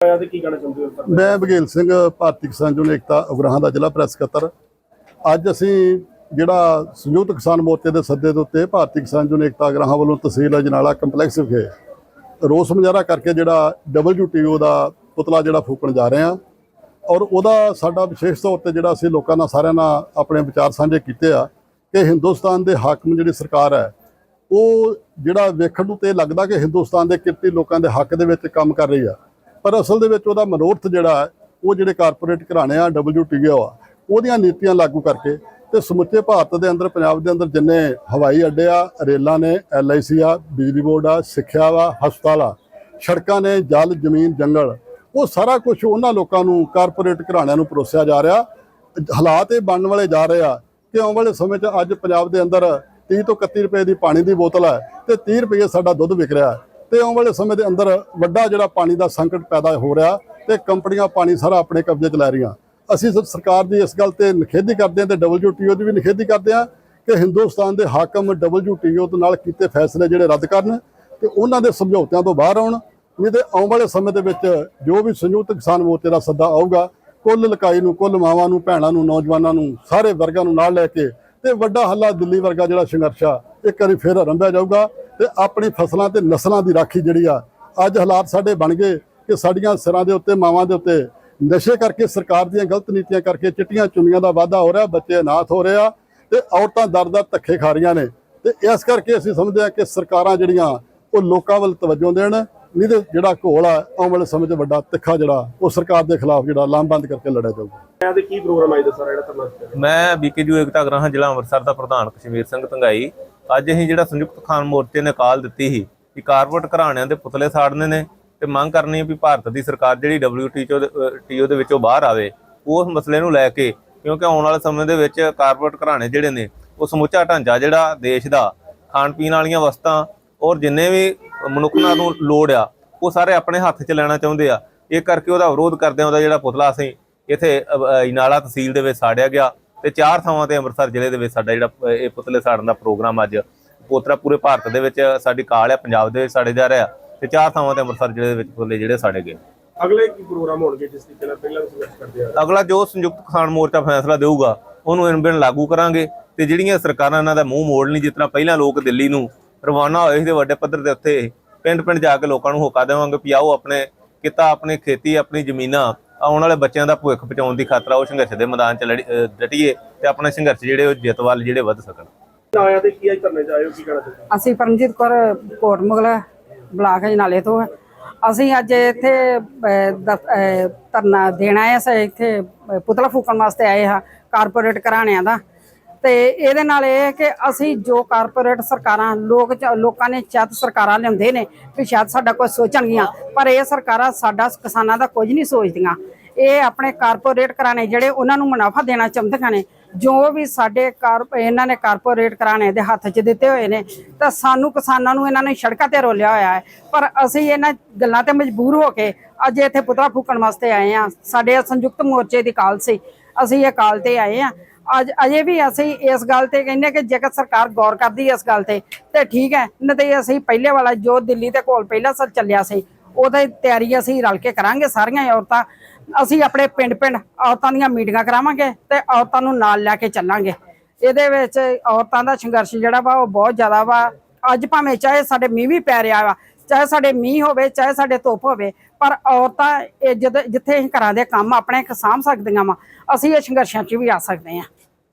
ਆਇਆ ਤੇ ਕੀ ਕਹਿਣਾ ਚਾਹੁੰਦੇ ਹੋ ਸਰ ਮੈਂ ਬਘੇਲ ਸਿੰਘ, ਭਾਰਤੀ ਕਿਸਾਨ ਯੂਨੀਅਨ ਏਕਤਾ ਉਗਰਾਹਾਂ ਦਾ ਜ਼ਿਲ੍ਹਾ ਪ੍ਰੈਸ ਸਕੱਤਰ। ਅੱਜ ਅਸੀਂ ਜਿਹੜਾ ਸੰਯੁਕਤ ਕਿਸਾਨ ਮੋਰਚੇ ਦੇ ਸੱਦੇ ਦੇ ਉੱਤੇ ਭਾਰਤੀ ਕਿਸਾਨ ਯੂਨੀਅਨ ਏਕਤਾ ਉਗਰਾਹਾਂ ਵੱਲੋਂ ਤਹਿਸੀਲ ਅਜਨਾਲਾ ਕੰਪਲੈਕਸ ਵਿਖੇ ਰੋਸ ਮੁਜ਼ਾਹਰਾ ਕਰਕੇ ਜਿਹੜਾ WTO ਦਾ ਪੁਤਲਾ ਜਿਹੜਾ ਫੂਕਣ ਜਾ ਰਹੇ ਹਾਂ ਔਰ ਉਹਦਾ ਸਾਡਾ ਵਿਸ਼ੇਸ਼ ਤੌਰ ਤੇ ਜਿਹੜਾ ਅਸੀਂ ਲੋਕਾਂ ਨਾਲ ਸਾਰਿਆਂ ਨਾਲ ਆਪਣੇ ਵਿਚਾਰ ਸਾਂਝੇ ਕੀਤੇ ਆ ਕਿ ਹਿੰਦੁਸਤਾਨ ਦੇ ਹਾਕਮ ਜਿਹੜੀ ਸਰਕਾਰ ਹੈ, ਉਹ ਜਿਹੜਾ ਵੇਖਣ ਨੂੰ ਤੇ ਲੱਗਦਾ ਕਿ ਹਿੰਦੁਸਤਾਨ ਦੇ ਕਿਰਤੀ ਲੋਕਾਂ ਦੇ ਹੱਕ ਦੇ ਵਿੱਚ ਕੰਮ ਕਰ ਰਹੀ ਆ। ਪਰ ਅਸਲ ਦੇ ਵਿੱਚ ਉਹਦਾ ਮਨੋਰਥ ਜਿਹੜਾ ਹੈ, ਉਹ ਜਿਹੜੇ ਕਾਰਪੋਰੇਟ ਘਰਾਣੇ ਆ WTO ਆ ਉਹਦੀਆਂ ਨੀਤੀਆਂ ਲਾਗੂ ਕਰਕੇ ਤੇ ਸਮੁੱਚੇ ਭਾਰਤ ਦੇ ਅੰਦਰ ਪੰਜਾਬ ਦੇ ਅੰਦਰ ਜਿੰਨੇ ਹਵਾਈ ਅੱਡੇ ਆ ਰੇਲਾਂ ਨੇ LIC ਆ ਬਿਜਲੀ ਬੋਰਡ ਆ ਸਿੱਖਿਆ ਵਾ ਹਸਪਤਾਲ ਆ ਸੜਕਾਂ ਨੇ ਜਲ ਜ਼ਮੀਨ ਜੰਗਲ ਉਹ ਸਾਰਾ ਕੁਝ ਉਹਨਾਂ ਲੋਕਾਂ ਨੂੰ ਕਾਰਪੋਰੇਟ ਘਰਾਣਿਆਂ ਨੂੰ ਪਰੋਸਿਆ ਜਾ ਰਿਹਾ। ਹਾਲਾਤ ਇਹ ਬਣਨ ਵਾਲੇ ਜਾ ਰਹੇ ਆ ਕਿ ਆਉਣ ਵਾਲੇ ਸਮੇਂ 'ਚ ਅੱਜ ਪੰਜਾਬ ਦੇ ਅੰਦਰ 30 ਤੋਂ 31 ਰੁਪਏ ਦੀ ਪਾਣੀ ਦੀ ਬੋਤਲ ਹੈ ਤੇ 30 ਰੁਪਏ ਸਾਡਾ ਦੁੱਧ ਵਿਕ ਰਿਹਾ। ਹੈ ਤੇ ਆਉਣ ਵਾਲੇ ਸਮੇਂ ਦੇ ਅੰਦਰ ਵੱਡਾ ਜਿਹੜਾ ਪਾਣੀ ਦਾ ਸੰਕਟ ਪੈਦਾ ਹੋ ਰਿਹਾ ਤੇ ਕੰਪਨੀਆਂ ਪਾਣੀ ਸਾਰਾ ਆਪਣੇ ਕਬਜ਼ੇ 'ਚ ਲੈ ਰਹੀਆਂ। ਅਸੀਂ ਸ- ਸਰਕਾਰ ਦੀ ਇਸ ਗੱਲ ਤੇ ਨਿਖੇਧੀ ਕਰਦੇ ਹਾਂ ਤੇ WTO ਦੀ ਵੀ ਨਿਖੇਧੀ ਕਰਦੇ ਹਾਂ ਕਿ ਹਿੰਦੁਸਤਾਨ ਦੇ ਹਾਕਮ WTO ਦੇ ਨਾਲ ਕੀਤੇ ਫੈਸਲੇ ਜਿਹੜੇ ਰੱਦ ਕਰਨ ਤੇ ਉਹਨਾਂ ਦੇ ਸਮਝੌਤਿਆਂ ਤੋਂ ਬਾਹਰ ਆਉਣ, ਨਹੀਂ ਤੇ ਆਉਣ ਵਾਲੇ ਸਮੇਂ ਦੇ ਵਿੱਚ ਜੋ ਵੀ ਸੰਯੁਕਤ ਕਿਸਾਨ ਮੋਰਚੇ ਦਾ ਸੱਦਾ ਆਊਗਾ, ਕੁੱਲ ਲਕਾਈ ਨੂੰ, ਕੁੱਲ ਮਾਵਾਂ ਨੂੰ, ਭੈਣਾਂ ਨੂੰ, ਨੌਜਵਾਨਾਂ ਨੂੰ, ਸਾਰੇ ਵਰਗਾਂ ਨੂੰ ਨਾਲ ਲੈ ਕੇ ਤੇ ਵੱਡਾ ਹੱਲਾ ਦਿੱਲੀ ਵਰਗਾ ਜਿਹੜਾ ਸੰਘਰਸ਼ ਆ, ਇੱਕ ਵਾਰੀ ਫੇਰ ਆਰੰਭਿਆ ਜਾਊਗਾ। ਤੇ ਆਪਣੀ ਫਸਲਾਂ ਤੇ ਨਸਲਾਂ ਦੀ ਰਾਖੀ ਜਿਹੜੀ ਆ ਅੱਜ ਹਾਲਾਤ ਸਾਡੇ ਬਣ ਗਏ ਕਿ ਸਾਡੀਆਂ ਸਿਰਾਂ ਦੇ ਉੱਤੇ ਮਾਵਾਂ ਦੇ ਉੱਤੇ ਨਸ਼ੇ ਕਰਕੇ ਸਰਕਾਰ ਦੀਆਂ ਗਲਤ ਨੀਤੀਆਂ ਕਰਕੇ ਚਿੱਟੀਆਂ ਚੁੰਨੀਆਂ ਦਾ ਵਾਧਾ ਹੋ ਰਿਹਾ ਬੱਚੇ ਅਨਾਥ ਹੋ ਰਹੇ ਆ ਤੇ ਔਰਤਾਂ ਦਰ-ਦਰ ਧੱਕੇ ਖਾ ਰਹੀਆਂ ਨੇ। ਤੇ ਇਸ ਕਰਕੇ ਅਸੀਂ ਸਮਝਦੇ ਹਾਂ ਕਿ ਸਰਕਾਰਾਂ ਜਿਹੜੀਆਂ ਉਹ ਲੋਕਾਂ ਵੱਲ ਤਵੱਜੋ ਦੇਣ ਨਹੀਂ ਤੇ ਜਿਹੜਾ ਘੋਲ ਆ ਆਉਣ ਵਾਲੇ ਸਮੇਂ 'ਚ ਵੱਡਾ ਤਿੱਖਾ ਜਿਹੜਾ ਉਹ ਸਰਕਾਰ ਦੇ ਖਿਲਾਫ ਜਿਹੜਾ ਲਾਮਬੰਦ ਕਰਕੇ ਲੜਿਆ ਜਾਊਗਾ। ਤੇ ਕੀ ਪ੍ਰੋਗਰਾਮ ਆਇਆ ਸਰ ਜਿਹੜਾ ਦਿੱਤਾ ਮੈਂ ਬੀਕੇਯੂ ਏਕਤਾ ਗ੍ਰਾਹਾਂ ਜ਼ਿਲ੍ਹਾ ਅੰਮ੍ਰਿਤਸਰ ਦਾ ਪ੍ਰਧਾਨ ਕਸ਼ਮੀਰ ਸਿੰਘ ਧੰਗਾਈ ਅੱਜ ਅਸੀਂ ਜਿਹੜਾ ਸੰਯੁਕਤ ਖਾਨ ਮੋਰਚੇ ਨੇ ਕਾਲ ਦਿੱਤੀ ਸੀ ਕਿ ਕਾਰਪੋਰੇਟ ਘਰਾਣਿਆਂ ਦੇ ਪੁਤਲੇ ਸਾੜਨੇ ਨੇ ਤੇ ਮੰਗ ਕਰਨੀ ਹੈ ਵੀ ਭਾਰਤ ਦੀ ਸਰਕਾਰ ਜਿਹੜੀ WTO ਦੇ ਅਹ TO ਦੇ ਵਿੱਚੋਂ ਬਾਹਰ ਆਵੇ ਉਸ ਮਸਲੇ ਨੂੰ ਲੈ ਕੇ ਕਿਉਂਕਿ ਆਉਣ ਵਾਲੇ ਸਮੇਂ ਦੇ ਵਿੱਚ ਕਾਰਪੋਰੇਟ ਘਰਾਣੇ ਜਿਹੜੇ ਨੇ ਉਹ ਸਮੁੱਚਾ ਢਾਂਚਾ ਜਿਹੜਾ ਦੇਸ਼ ਦਾ ਖਾਣ ਪੀਣ ਵਾਲੀਆਂ ਵਸਤਾਂ ਔਰ ਜਿੰਨੇ ਵੀ ਮਨੁੱਖਾਂ ਨੂੰ ਲੋੜ ਆ ਉਹ ਸਾਰੇ ਆਪਣੇ ਹੱਥ 'ਚ ਲੈਣਾ ਚਾਹੁੰਦੇ ਆ। ਇਹ ਕਰਕੇ ਉਹਦਾ ਵਿਰੋਧ ਕਰਦੇ ਆ ਉਹਦਾ ਜਿਹੜਾ ਪੁਤਲਾ ਅਸੀਂ ਇੱਥੇ ਅਹ, ਇਨਾਲਾ ਤਹਿਸੀਲ ਦੇ ਵਿੱਚ ਸਾੜਿਆ ਗਿਆ। ਤੇ ਚਾਰ ਥਾਵਾਂ ਤੇ ਅੰਮ੍ਰਿਤਸਰ ਜ਼ਿਲ੍ਹੇ ਦੇ ਵਿੱਚ ਸਾਡਾ ਜਿਹੜਾ ਇਹ ਪੁਤਲੇ ਸਾੜਨ ਦਾ ਪ੍ਰੋਗਰਾਮ ਅੱਜ ਪੋਤਰਾ ਪੂਰੇ ਭਾਰਤ ਦੇ ਵਿੱਚ ਸਾਡੀ ਕਾਲ ਹੈ ਪੰਜਾਬ ਦੇ ਵਿੱਚ ਸਾੜੇ ਜਾ ਰਿਹਾ ਤੇ ਚਾਰ ਥਾਵਾਂ ਤੇ ਅੰਮ੍ਰਿਤਸਰ ਜ਼ਿਲ੍ਹੇ ਦੇ ਵਿੱਚ ਪੁਤਲੇ ਜਿਹੜੇ ਸਾੜੇ ਗਏ। ਅਗਲੇ ਕੀ ਪ੍ਰੋਗਰਾਮ ਹੋਣਗੇ ਜਿਸ ਤਰੀਕੇ ਨਾਲ ਪਹਿਲਾਂ ਸੰਘਰਸ਼ ਕਰਦੇ ਆ ਅਗਲਾ ਜੋ ਸੰਯੁਕਤ ਕਿਸਾਨ ਮੋਰਚਾ ਫੈਸਲਾ ਦੇਊਗਾ ਉਹਨੂੰ ਬਿਨ ਲਾਗੂ ਕਰਾਂਗੇ ਤੇ ਜਿਹੜੀਆਂ ਸਰਕਾਰਾਂ ਇਹਨਾਂ ਦਾ ਮੂੰਹ ਮੋੜ ਨਹੀਂ ਜਿਸ ਤਰ੍ਹਾਂ ਪਹਿਲਾਂ ਲੋਕ ਦਿੱਲੀ ਨੂੰ ਰਵਾਨਾ ਹੋਏ ਸੀ ਤੇ ਵੱਡੇ ਪੱਧਰ ਦੇ ਉੱਤੇ ਪਿੰਡ ਪਿੰਡ ਜਾ ਕੇ ਲੋਕਾਂ ਨੂੰ ਹੋਕਾ ਦੇਵਾਂਗੇ ਵੀ ਆਓ ਆਪਣੇ ਕਿੱਤਾ ਆਪਣੀ ਖੇਤੀ ਆਪਣੀ ਜ਼ਮੀਨਾਂ ਆਉਣ ਵਾਲੇ ਬੱਚਿਆਂ ਦਾ ਭਵਿੱਖ ਬਚਾਉਣ ਦੀ ਖਾਤਰ ਆਓ ਸੰਘਰਸ਼ ਦੇ ਮੈਦਾਨ 'ਚ ਡਟੀਏ ਤੇ ਆਪਣੇ ਸੰਘਰਸ਼ ਜਿਹੜੇ ਉਹ ਜਿੱਤ ਵੱਲ ਜਿਹੜੇ ਵੱਧ ਸਕਣ ਆਇਆ ਤੇ ਕੀ ਕੀ ਕਹਿਣਾ ਚਾਹੁੰਦੇ? ਅਸੀਂ ਪਰਮਜੀਤ ਕੌਰ ਕੋਟ ਮੁਗਲ ਬਲਾਕ ਜਨਾਲੇ ਤੋਂ ਹਾਂ। ਅਸੀਂ ਅੱਜ ਇੱਥੇ ਧਰਨਾ ਦੇਣਾ ਹੈ ਅਸੀਂ ਇੱਥੇ ਪੁਤਲਾ ਫੂਕਣ ਵਾਸਤੇ ਆਏ ਹਾਂ ਕਾਰਪੋਰੇਟ ਘਰਾਣਿਆਂ ਦਾ ਤੇ ਇਹਦੇ ਨਾਲ ਇਹ ਹੈ ਕਿ ਅਸੀਂ ਜੋ ਕਾਰਪੋਰੇਟ ਸਰਕਾਰਾਂ, ਲੋਕ ਲੋਕਾਂ ਨੇ ਚਤ ਸਰਕਾਰਾਂ ਲਿਆਉਂਦੇ ਨੇ ਵੀ ਸ਼ਾਇਦ ਸਾਡਾ ਕੁਝ ਸੋਚਣਗੀਆਂ ਪਰ ਇਹ ਸਰਕਾਰਾਂ ਸਾਡਾ ਕਿਸਾਨਾਂ ਦਾ ਕੁਝ ਨਹੀਂ ਸੋਚਦੀਆਂ। ਇਹ ਆਪਣੇ ਕਾਰਪੋਰੇਟ ਘਰਾਣੇ ਜਿਹੜੇ ਉਹਨਾਂ ਨੂੰ ਮੁਨਾਫਾ ਦੇਣਾ ਚਾਹੁੰਦੀਆਂ ਨੇ, ਜੋ ਵੀ ਸਾਡੇ ਕਾਰ, ਇਹਨਾਂ ਨੇ ਕਾਰਪੋਰੇਟ ਘਰਾਣੇ ਦੇ ਹੱਥ 'ਚ ਦਿੱਤੇ ਹੋਏ ਨੇ, ਤਾਂ ਸਾਨੂੰ ਕਿਸਾਨਾਂ ਨੂੰ ਇਹਨਾਂ ਨੇ ਸੜਕਾਂ ਤੇ ਰੋਲਿਆ ਹੋਇਆ ਹੈ। ਪਰ ਅਸੀਂ ਇਹਨਾਂ ਗੱਲਾਂ ਤੇ ਮਜਬੂਰ ਹੋ ਕੇ ਅੱਜ ਇੱਥੇ ਪੁਤਲਾ ਫੂਕਣ ਵਾਸਤੇ ਆਏ ਆ ਸਾਡੇ ਸੰਯੁਕਤ ਮੋਰਚੇ ਦੀ ਕਾਲ ਸੀ। ਅਸੀਂ ਇਹ ਕਾਲ ਤੇ ਆਏ ਆ ਅੱਜ ਅਜੇ ਵੀ ਅਸੀਂ ਇਸ ਗੱਲ ਤੇ ਕਹਿੰਦੇ ਕਿ ਜੇਕਰ ਸਰਕਾਰ ਗੌਰ ਕਰਦੀ ਇਸ ਗੱਲ ਤੇ ਤੇ ਠੀਕ ਹੈ। ਨਹੀਂ ਤੇ ਅਸੀਂ ਪਹਿਲੇ ਵਾਲਾ ਜੋ ਦਿੱਲੀ ਤੇ ਕੋਲ ਪਹਿਲਾ ਸਰ ਚੱਲਿਆ ਸੀ, ਉਹਦੇ ਤਿਆਰੀ ਅਸੀਂ ਰਲ ਕੇ ਕਰਾਂਗੇ ਸਾਰੀਆਂ ਔਰਤਾਂ। ਅਸੀਂ ਆਪਣੇ ਪਿੰਡ ਪਿੰਡ ਔਰਤਾਂ ਦੀਆਂ ਮੀਟਿੰਗਾਂ ਕਰਾਵਾਂਗੇ ਤੇ ਔਰਤਾਂ ਨੂੰ ਨਾਲ ਲੈ ਕੇ ਚੱਲਾਂਗੇ। ਇਹਦੇ ਵਿੱਚ ਔਰਤਾਂ ਦਾ ਸੰਘਰਸ਼ ਜਿਹੜਾ ਵਾ, ਉਹ ਬਹੁਤ ਜ਼ਿਆਦਾ ਵਾ। ਅੱਜ ਭਾਵੇਂ ਚਾਹੇ ਸਾਡੇ ਮੀਂਹ ਵੀ ਪੈ ਰਿਹਾ ਵਾ, ਚਾਹੇ ਸਾਡੇ ਮੀਂਹ ਹੋਵੇ, ਚਾਹੇ ਸਾਡੇ ਧੁੱਪ ਹੋਵੇ, ਪਰ ਔਰਤਾਂ ਇਹ ਜਦ ਜਿੱਥੇ ਅਸੀਂ ਘਰਾਂ ਦੇ ਕੰਮ ਆਪਣੇ ਸਾਂਭ ਸਕਦੀਆਂ ਵਾ, ਅਸੀਂ ਇਹ ਸੰਘਰਸ਼ਾਂ 'ਚ ਵੀ ਆ ਸਕਦੇ ਹਾਂ।